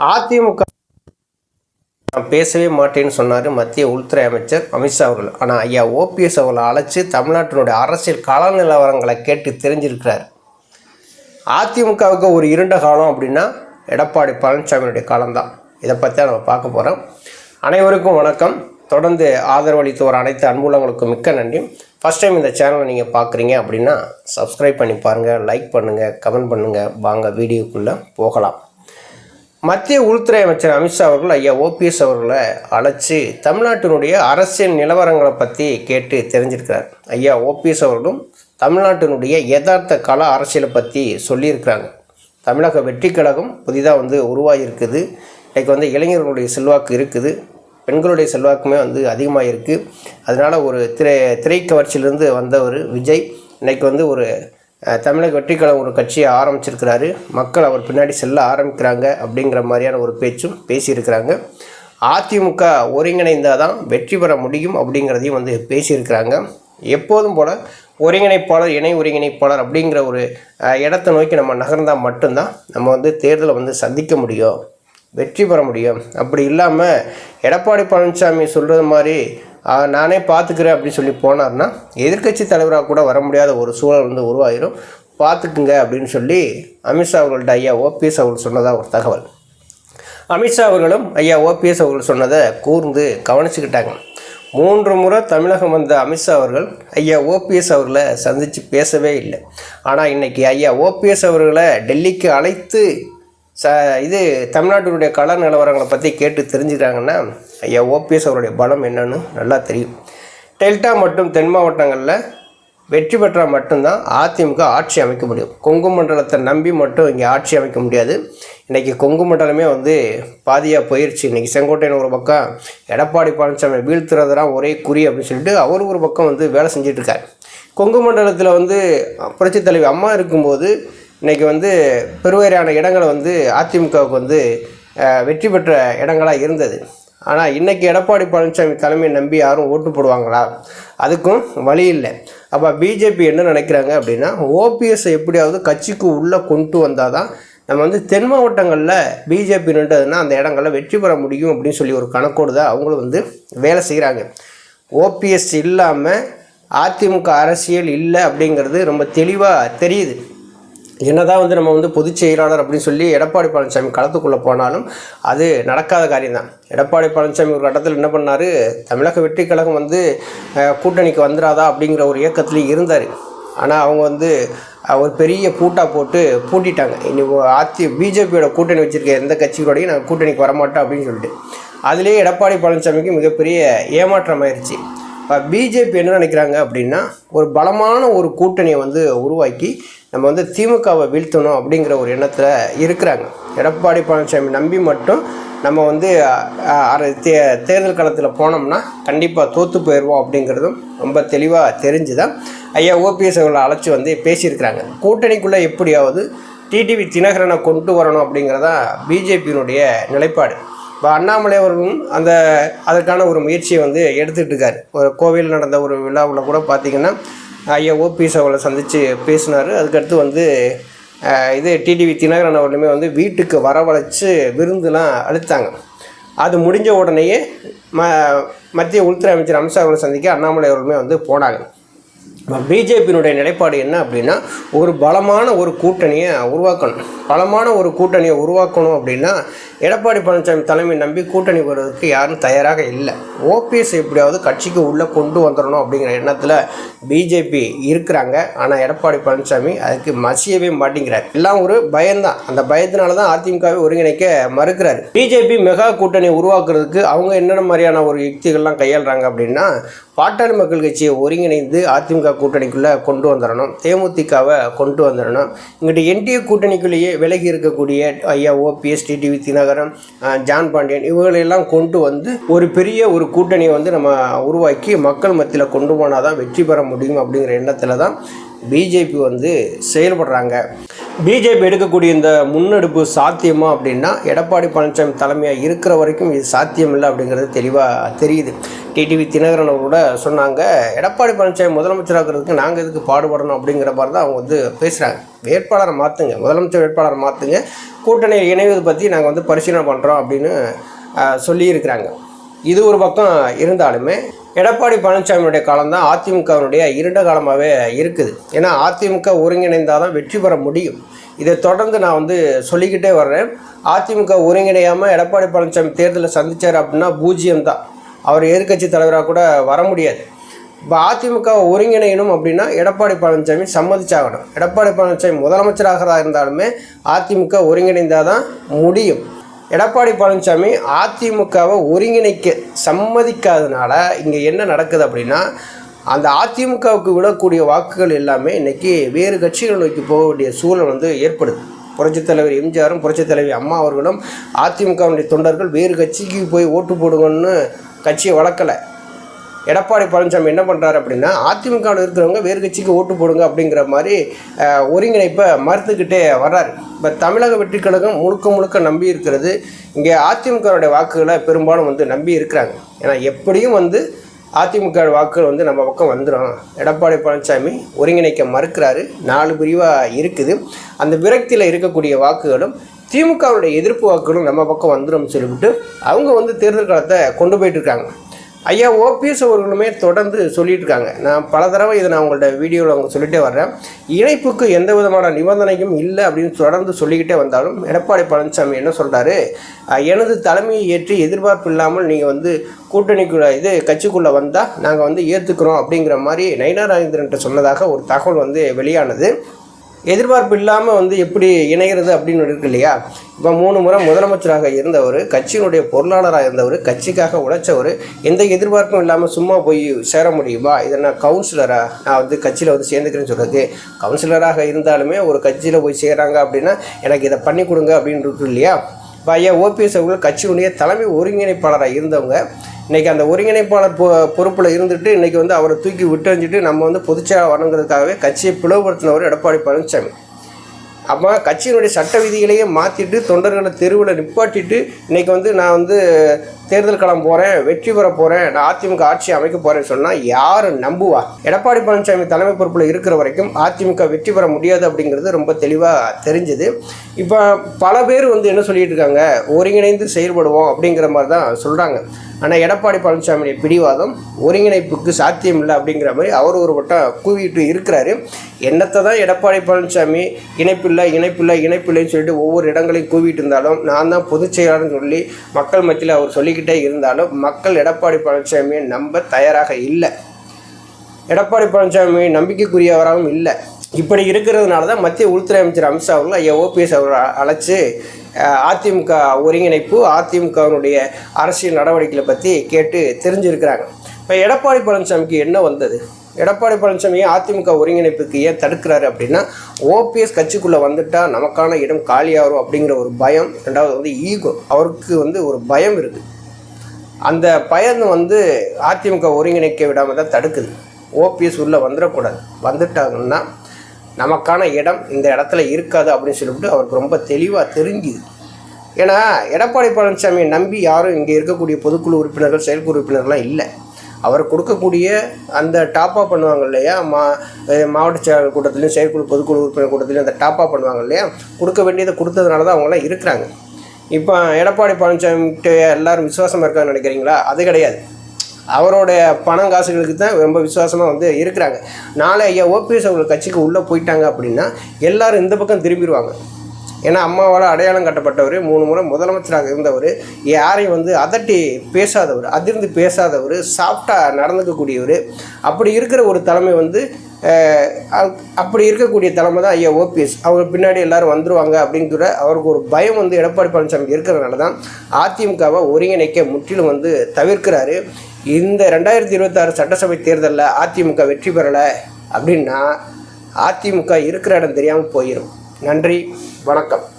அதிமுக நான் பேசவே மாட்டேன்னு சொன்னார் மத்திய உள்துறை அமைச்சர் அமித்ஷா அவர்கள். ஆனால் ஐயா ஓபிஎஸ் அவர்களை அழைச்சி தமிழ்நாட்டினுடைய அரசியல் கள நிலவரங்களை கேட்டு தெரிஞ்சிருக்கிறார். அதிமுகவுக்கு ஒரு இருண்ட காலம் அப்படின்னா எடப்பாடி பழனிசாமியுடைய காலம்தான். இதை பற்றி தான் நம்ம பார்க்க போகிறோம் அனைவருக்கும் வணக்கம். தொடர்ந்து ஆதரவு அளித்து வர அனைத்து அன்புள்ளவங்களுக்கும் மிக்க நன்றி. ஃபஸ்ட் டைம் இந்த சேனலை நீங்கள் பார்க்குறீங்க அப்படின்னா சப்ஸ்கிரைப் பண்ணி பாருங்கள் லைக் பண்ணுங்கள் கமெண்ட் பண்ணுங்கள் வாங்க வீடியோக்குள்ளே போகலாம். மத்திய உள்துறை அமைச்சர் அமித்ஷா அவர்கள் ஐயா ஓபிஎஸ் அவர்களை அழைச்சி தமிழ்நாட்டினுடைய அரசியல் நிலவரங்களை பற்றி கேட்டு தெரிஞ்சிருக்கிறார். ஐயா ஓபிஎஸ் அவர்களும் தமிழ்நாட்டினுடைய யதார்த்த கல அரசியலை பற்றி சொல்லியிருக்கிறாங்க. தமிழக வெற்றி கழகம் புதிதாக வந்து உருவாகியிருக்குது. இன்றைக்கு வந்து இளைஞர்களுடைய செல்வாக்கு இருக்குது. பெண்களுடைய செல்வாக்குமே வந்து அதிகமாக இருக்குது அதனால் ஒரு திரை திரைக்கவர்ச்சியிலிருந்து வந்தவர் விஜய். இன்னைக்கு வந்து ஒரு தமிழக வெற்றிக்கழகம் ஒரு கட்சியை ஆரம்பிச்சிருக்கிறாரு. மக்கள் அவர் பின்னாடி செல்ல ஆரம்பிக்கிறாங்க அப்படிங்கிற மாதிரியான ஒரு பேச்சும் பேசியிருக்கிறாங்க. அதிமுக ஒருங்கிணைந்தால் தான் வெற்றி பெற முடியும் அப்படிங்கிறதையும் வந்து பேசியிருக்கிறாங்க. எப்போதும் போல் ஒருங்கிணைப்பாளர் இணை ஒருங்கிணைப்பாளர் அப்படிங்கிற ஒரு இடத்தை நோக்கி நம்ம நகர்ந்தால் மட்டும்தான் நம்ம வந்து தேர்தலை வந்து சந்திக்க முடியும் வெற்றி பெற முடியும். அப்படி இல்லாமல் எடப்பாடி பழனிசாமி சொல்கிறது மாதிரி நானே பார்த்துக்கிறேன் அப்படின்னு சொல்லி போனார்னா எதிர்க்கட்சி தலைவராக கூட வர முடியாத ஒரு சூழல் வந்து உருவாயிரும். பார்த்துக்குங்க அப்படின்னு சொல்லி அமித்ஷா அவர்கள்ட்ட ஐயா ஓபிஎஸ் அவர்கள் சொன்னதாக ஒரு தகவல். அமித்ஷா அவர்களும் ஐயா ஓபிஎஸ் அவர்கள் சொன்னதை கூர்ந்து கவனிச்சுக்கிட்டாங்க. மூன்று முறை தமிழகம் வந்த அமித்ஷா அவர்கள் ஐயா ஓபிஎஸ் அவர்களை சந்தித்து பேசவே இல்லை. ஆனால் இன்றைக்கி ஐயா ஓபிஎஸ் அவர்களை டெல்லிக்கு அழைத்து ச இது தமிழ்நாட்டினுடைய கள நிலவரங்களை பற்றி கேட்டு தெரிஞ்சுக்கிறாங்கன்னா ஐயா ஓபிஎஸ் அவருடைய பலம் என்னன்னு நல்லா தெரியும். டெல்டா மற்றும் தென் மாவட்டங்களில் வெற்றி பெற்றால் மட்டும்தான் அதிமுக ஆட்சி அமைக்க முடியும். கொங்கு மண்டலத்தை நம்பி மட்டும் இங்கே ஆட்சி அமைக்க முடியாது. இன்றைக்கி கொங்கு மண்டலமே வந்து பாதியாக போயிடுச்சு இன்றைக்கி செங்கோட்டையன் ஒரு பக்கம் எடப்பாடி பழனிசாமி வீழ்த்துறதுலாம் ஒரே குறி அப்படின்னு சொல்லிட்டு அவர் ஒரு பக்கம் வந்து வேலை செஞ்சிட்ருக்கார் கொங்கு மண்டலத்தில் வந்து புரட்சித் தலைவி அம்மா இருக்கும்போது இன்றைக்கி வந்து பெருவாரியான இடங்களை வந்து அதிமுகவுக்கு வந்து வெற்றி பெற்ற இடங்களாக இருந்தது. ஆனால் இன்றைக்கி எடப்பாடி பழனிசாமி தலைமையை நம்பி யாரும் ஓட்டு போடுவாங்களா? அதுக்கும் வழி இல்லை. அப்போ பிஜேபி என்ன நினைக்கிறாங்க அப்படின்னா ஓபிஎஸ் எப்படியாவது கட்சிக்கு உள்ளே கொண்டு வந்தால் தான் நம்ம வந்து தென் மாவட்டங்களில் பிஜேபி நின்றதுன்னா அந்த இடங்களில் வெற்றி பெற முடியும் அப்படின்னு சொல்லி ஒரு கணக்கோடு தான் அவங்களும் வந்து வேலை செய்கிறாங்க ஓபிஎஸ் இல்லாமல் அதிமுக அரசியல் இல்லை அப்படிங்கிறது ரொம்ப தெளிவாக தெரியுது. என்னதான் வந்து நம்ம வந்து பொதுச் செயலாளர் அப்படின்னு சொல்லி எடப்பாடி பழனிசாமி களத்துக்குள்ளே போனாலும் அது நடக்காத காரியம்தான். எடப்பாடி பழனிசாமி ஒரு கட்டத்தில் என்ன பண்ணார்? தமிழக வெற்றி கழகம் வந்து கூட்டணிக்கு வந்துடாதா அப்படிங்கிற ஒரு இயக்கத்துலேயும் இருந்தார். ஆனால் அவங்க வந்து ஒரு பெரிய பூட்டா போட்டு பூட்டிட்டாங்க. இனி ஆத்தி பிஜேபியோட கூட்டணி வச்சுருக்க எந்த கட்சிகளோடையும் நாங்கள் கூட்டணிக்கு வரமாட்டோம் அப்படின்னு சொல்லிட்டு. அதுலேயே எடப்பாடி பழனிசாமிக்கு மிகப்பெரிய ஏமாற்றம் ஆயிடுச்சு இப்போ பிஜேபி என்ன நினைக்கிறாங்க அப்படின்னா ஒரு பலமான ஒரு கூட்டணியை வந்து உருவாக்கி நம்ம வந்து திமுகவை வீழ்த்தணும் அப்படிங்கிற ஒரு எண்ணத்தில் இருக்கிறாங்க. எடப்பாடி பழனிசாமி நம்பி மட்டும் நம்ம வந்து தே தேர்தல் காலத்தில் போனோம்னா கண்டிப்பாக தோற்று போயிடுவோம் அப்படிங்கிறதும் ரொம்ப தெளிவாக தெரிஞ்சு தான் ஐயா ஓபிஎஸ் அவர்களை அழைச்சி வந்து பேசியிருக்கிறாங்க. கூட்டணிக்குள்ளே எப்படியாவது டிடிவி தினகரனை கொண்டு வரணும் அப்படிங்கிறதா பிஜேபியினுடைய நிலைப்பாடு. இப்போ அண்ணாமலை அவர்களும் அந்த அதற்கான ஒரு முயற்சியை வந்து எடுத்துகிட்டு இருக்காரு. ஒரு கோவில் நடந்த ஒரு விழாவில் கூட பார்த்தீங்கன்னா ஐயா ஓபிஎஸ் அவளை சந்தித்து பேசினார். அதுக்கடுத்து வந்து இது டிடிவி தினகரன் அவர்களுமே வந்து வீட்டுக்கு வரவழைச்சு விருந்துலாம் அழுத்தாங்க அது முடிஞ்ச உடனேயே ம மத்திய உள்துறை அமைச்சர் அமித்ஷா அவர்களை சந்திக்க அண்ணாமலை அவர்களுமே வந்து போனாங்க. பிஜேபியினுடைய நிலைப்பாடு என்ன அப்படின்னா ஒரு பலமான ஒரு கூட்டணியை உருவாக்கணும். பலமான ஒரு கூட்டணியை உருவாக்கணும் அப்படின்னா எடப்பாடி பழனிசாமி தலைமை நம்பி கூட்டணி வருவதற்கு யாரும் தயாராக இல்லை. ஓபிஎஸ் எப்படியாவது கட்சிக்கு உள்ளே கொண்டு வந்துடணும் அப்படிங்கிற எண்ணத்தில் பிஜேபி இருக்கிறாங்க. ஆனால் எடப்பாடி பழனிசாமி அதுக்கு மசியவே மாட்டேங்கிறார். எல்லாம் ஒரு பயம்தான். அந்த பயத்தினால தான் அதிமுகவை ஒருங்கிணைக்க மறுக்கிறார். பிஜேபி மெகா கூட்டணி உருவாக்குறதுக்கு அவங்க என்னென்ன மாதிரியான ஒரு யுக்திகள்லாம் கையாளுறாங்க அப்படின்னா பாட்டாளி மக்கள் கட்சியை ஒருங்கிணைந்து அதிமுக கூட்டணிக்குள்ளே கொண்டு வந்துடணும் தேமுதிகவை கொண்டு வந்துடணும் இங்கிட்ட என்டிஏ கூட்டணிக்குள்ளேயே விலகி இருக்கக்கூடிய ஐயா OPS TTV Dhinakaran John Pandian இவர்களெல்லாம் கொண்டு வந்து ஒரு பெரிய ஒரு கூட்டணியை வந்து நம்ம உருவாக்கி மக்கள் மத்தியில் கொண்டு போனால் தான் வெற்றி பெற முடியும் அப்படிங்கிற எண்ணத்தில் தான் பிஜேபி வந்து செயல்படுறாங்க. பிஜேபி எடுக்கக்கூடிய இந்த முன்னெடுப்பு சாத்தியமா அப்படின்னா எடப்பாடி பழனிசாமி தலைமையாக இருக்கிற வரைக்கும் இது சாத்தியம் இல்லை அப்படிங்கிறது தெளிவாக தெரியுது. டிடிவி தினகரன் கூட சொன்னாங்க எடப்பாடி பழனிசாமி முதலமைச்சராகிறதுக்கு நாங்கள் எதுக்கு பாடுபடணும்? அப்படிங்கிற மாதிரி தான் அவங்க வந்து பேசுகிறாங்க வேட்பாளரை மாற்றுங்க முதலமைச்சர் வேட்பாளரை மாற்றுங்க கூட்டணியில் இணைவது பற்றி நாங்கள் வந்து பரிசீலனை பண்ணுறோம் அப்படின்னு சொல்லியிருக்கிறாங்க. இது ஒரு பக்கம் இருந்தாலுமே எடப்பாடி பழனிசாமியுடைய காலம்தான் அதிமுகவினுடைய இருண்ட காலமாகவே இருக்குது. ஏன்னா அதிமுக ஒருங்கிணைந்தால் தான் வெற்றி பெற முடியும். இதை தொடர்ந்து நான் வந்து சொல்லிக்கிட்டே வர்றேன். அதிமுக ஒருங்கிணையாமல் எடப்பாடி பழனிசாமி தேர்தலில் சந்தித்தார் அப்படின்னா பூஜ்ஜியம் தான் அவர் எதிர்க்கட்சி தலைவராக கூட வர முடியாது. இப்போ அதிமுக ஒருங்கிணையணும் அப்படின்னா எடப்பாடி பழனிசாமி சம்மதிச்சாகணும். எடப்பாடி பழனிசாமி முதலமைச்சராக இருந்தாலுமே அதிமுக ஒருங்கிணைந்தால் தான் முடியும். எடப்பாடி பழனிசாமி அதிமுகவை ஒருங்கிணைக்க சம்மதிக்காதனால இங்கே என்ன நடக்குது அப்படின்னா அந்த அதிமுகவுக்கு விடக்கூடிய வாக்குகள் எல்லாமே இன்றைக்கி வேறு கட்சிகள் நோக்கி போக வேண்டிய சூழல் வந்து ஏற்படுது. புரட்சித் தலைவர் எம்ஜிஆரும் புரட்சித் தலைவர் அம்மா அவர்களும் அதிமுகவுடைய தொண்டர்கள் வேறு கட்சிக்கு போய் ஓட்டு போடுங்கன்னு கட்சியை வளர்க்கலை. எடப்பாடி பழனிசாமி என்ன பண்ணுறாரு அப்படின்னா அதிமுகவில் இருக்கிறவங்க வேறு கட்சிக்கு ஓட்டு போடுங்க அப்படிங்கிற மாதிரி ஒருங்கிணைப்பை மறுத்துக்கிட்டே வர்றாரு. இப்போ தமிழக வெற்றி கழகம் முழுக்க முழுக்க நம்பி இருக்கிறது இங்கே அதிமுகவுடைய வாக்குகளை பெரும்பாலும் வந்து நம்பி இருக்கிறாங்க. ஏன்னா எப்படியும் வந்து அதிமுக வாக்குகள் வந்து நம்ம பக்கம் வந்துடும் எடப்பாடி பழனிசாமி ஒருங்கிணைக்க மறுக்கிறாரு. நாலு பிரிவாக இருக்குது. அந்த விரக்தியில் இருக்கக்கூடிய வாக்குகளும் திமுகவுடைய எதிர்ப்பு வாக்குகளும் நம்ம பக்கம் வந்துடும் சொல்லிவிட்டு அவங்க வந்து தேர்தல் காலத்தை கொண்டு போயிட்டு இருக்காங்க. ஐயா ஓபிஎஸ் அவர்களுமே தொடர்ந்து சொல்லிட்டு இருக்காங்க நான் பல தடவை இதை நான் உங்கள்ட்ட வீடியோவில் அவங்க சொல்லிகிட்டே வர்றேன். இணைப்புக்கு எந்த விதமான நிபந்தனையும் இல்லை அப்படின்னு தொடர்ந்து சொல்லிக்கிட்டே வந்தாலும் எடப்பாடி பழனிசாமி என்ன சொல்கிறாரு எனது தலைமையை ஏற்றி எதிர்பார்ப்பு இல்லாமல் நீங்கள் வந்து கூட்டணிக்குள்ள இது கட்சிக்குள்ளே வந்தால் நாங்கள் வந்து ஏற்றுக்கிறோம் அப்படிங்கிற மாதிரி நயினா ராஜேந்திரன்ட்ட சொன்னதாக ஒரு தகவல் வந்து வெளியானது. எதிர்பார்ப்பு இல்லாமல் வந்து எப்படி இணைகிறது அப்படின்னு இருக்கு இல்லையா? இப்போ மூணு முறை முதலமைச்சராக இருந்தவர் கட்சியினுடைய பொருளாளராக இருந்தவர் கட்சிக்காக உழைச்சவர் எந்த எதிர்பார்ப்பும் இல்லாமல் சும்மா போய் சேர முடியுமா? இதை நான் கவுன்சிலராக நான் வந்து கட்சியில் வந்து சேர்ந்துக்கிறேன்னு சொல்கிறது கவுன்சிலராக இருந்தாலுமே ஒரு கட்சியில் போய் சேர்கிறாங்க அப்படின்னா எனக்கு இதை பண்ணி கொடுங்க அப்படின்னு இருக்கு இல்லையா? இப்போ ஐயா ஓபிஎஸ் அவர்கள் கட்சியினுடைய தலைமை ஒருங்கிணைப்பாளராக இருந்தவங்க இன்றைக்கி அந்த ஒருங்கிணைப்பாளர் பொ பொறுப்பில் இருந்துட்டு இன்றைக்கி வந்து அவரை தூக்கி விட்டறிஞ்சிட்டு நம்ம வந்து பொதுச்செயலாளர் வரணுங்கிறதுக்காகவே கட்சியை பிளவுபடுத்தினவர் எடப்பாடி பழனிசாமி அப்போ கட்சியினுடைய சட்ட விதிகளையே மாற்றிட்டு தொண்டர்களை தெருவில் நிப்பாட்டிட்டு இன்றைக்கி வந்து நான் வந்து தேர்தல் களம் போகிறேன் வெற்றி பெற போகிறேன் நான் அதிமுக ஆட்சி அமைக்க போகிறேன்னு சொன்னால் யார் நம்புவா? எடப்பாடி பழனிசாமி தலைமை பொறுப்பில் இருக்கிற வரைக்கும் அதிமுக வெற்றி பெற முடியாது அப்படிங்கிறது ரொம்ப தெளிவாக தெரிஞ்சுது. இப்போ பல பேர் வந்து என்ன சொல்லிட்டு இருக்காங்க? ஒருங்கிணைந்து செயல்படுவோம் அப்படிங்கிற மாதிரி தான் சொல்கிறாங்க ஆனால் எடப்பாடி பழனிசாமியுடைய பிடிவாதம் ஒருங்கிணைப்புக்கு சாத்தியம் இல்லை அப்படிங்கிற மாதிரி அவர் ஒரு வட்டம் கூவிட்டு இருக்கிறாரு. என்னத்தை தான் எடப்பாடி பழனிசாமி இணைப்பில் இணைப்பில்லை இணைப்பில்லை இணைப்பில்லைன்னு சொல்லிட்டு ஒவ்வொரு இடங்களையும் கூவிட்டு இருந்தாலும் நான் தான் பொதுச் செயலாளர்னு சொல்லி மக்கள் மத்தியில் அவர் சொல்லிக்கிட்டே இருந்தாலும் மக்கள் எடப்பாடி பழனிசாமியை நம்ப தயாராக இல்லை. எடப்பாடி பழனிசாமி நம்பிக்கைக்குரியவராகவும் இல்லை. இப்படி இருக்கிறதுனால தான் மத்திய உள்துறை அமைச்சர் அமித்ஷா அவர்கள் ஐயா ஓபிஎஸ் அவர்கள் அழைச்சி அதிமுக ஒருங்கிணைப்பு அதிமுகவினுடைய அரசியல் நடவடிக்கைகளை பற்றி கேட்டு தெரிஞ்சிருக்கிறாங்க. இப்போ எடப்பாடி பழனிசாமிக்கு என்ன வந்தது? எடப்பாடி பழனிசாமி அதிமுக ஒருங்கிணைப்புக்கு ஏன் தடுக்கிறாரு அப்படின்னா ஓபிஎஸ் கட்சிக்குள்ளே வந்துட்டால் நமக்கான இடம் காலியாகும் அப்படிங்கிற ஒரு பயம் ரெண்டாவது வந்து ஈகோ. அவருக்கு வந்து ஒரு பயம் இருக்குது அந்த பயம் வந்து அதிமுக ஒருங்கிணைக்க விடாமல் தான் தடுக்குது. ஓபிஎஸ் உள்ளே வந்துடக்கூடாது. வந்துட்டாங்கன்னா நமக்கான இடம் இந்த இடத்துல இருக்காது அப்படின்னு சொல்லிவிட்டு அவருக்கு ரொம்ப தெளிவாக தெரிஞ்சுது. ஏன்னா எடப்பாடி பழனிசாமியை நம்பி யாரும் இங்கே இருக்கக்கூடிய பொதுக்குழு உறுப்பினர்கள் செயற்குழு உறுப்பினர்கள்லாம் இல்லை. அவர் கொடுக்கக்கூடிய அந்த டாப்பாக பண்ணுவாங்க இல்லையா? மா மாவட்ட செயலாளர் கூட்டத்திலையும் செயற்குழு பொதுக்குழு உறுப்பினர் கூட்டத்திலையும் அந்த டாப்பாக பண்ணுவாங்க இல்லையா? கொடுக்க வேண்டியதை கொடுத்ததுனால தான் அவங்களாம் இருக்கிறாங்க. இப்போ எடப்பாடி பழனிசாமிகிட்ட எல்லாரும் விசுவாசமாக இருக்காங்கன்னு நினைக்கிறீங்களா? அது கிடையாது. அவரோடைய பணம் காசுகளுக்கு தான் ரொம்ப விசுவாசமாக வந்து இருக்கிறாங்க. நாளை ஐயா ஓபிஎஸ் அவங்க கட்சிக்கு உள்ளே போயிட்டாங்க அப்படின்னா எல்லோரும் இந்த பக்கம் திரும்பிடுவாங்க. ஏன்னா அம்மாவால் அடையாளம் கட்டப்பட்டவர் மூணு முறை முதலமைச்சராக இருந்தவர் யாரையும் வந்து அதட்டி பேசாதவர் அதிர்ந்து பேசாதவர் சாஃப்டாக நடந்துக்கக்கூடியவர். அப்படி இருக்கிற ஒரு தலைமை வந்து அப்படி இருக்கக்கூடிய தலைமை தான் ஐயா ஓபிஎஸ். அவர் பின்னாடி எல்லாரும் வந்துருவாங்க அப்படிங்கிற அவருக்கு ஒரு பயம் வந்து எடப்பாடி பழனிசாமி இருக்கிறதுனால தான் அதிமுகவை ஒருங்கிணைக்க முற்றிலும் வந்து தவிர்க்கிறாரு. இந்த ரெண்டாயிரத்தி இருபத்தாறு சட்டசபை தேர்தலில் அதிமுக வெற்றி பெறலை அப்படின்னா அதிமுக இருக்கிற இடம் தெரியாமல் போயிடும் நன்றி வணக்கம்.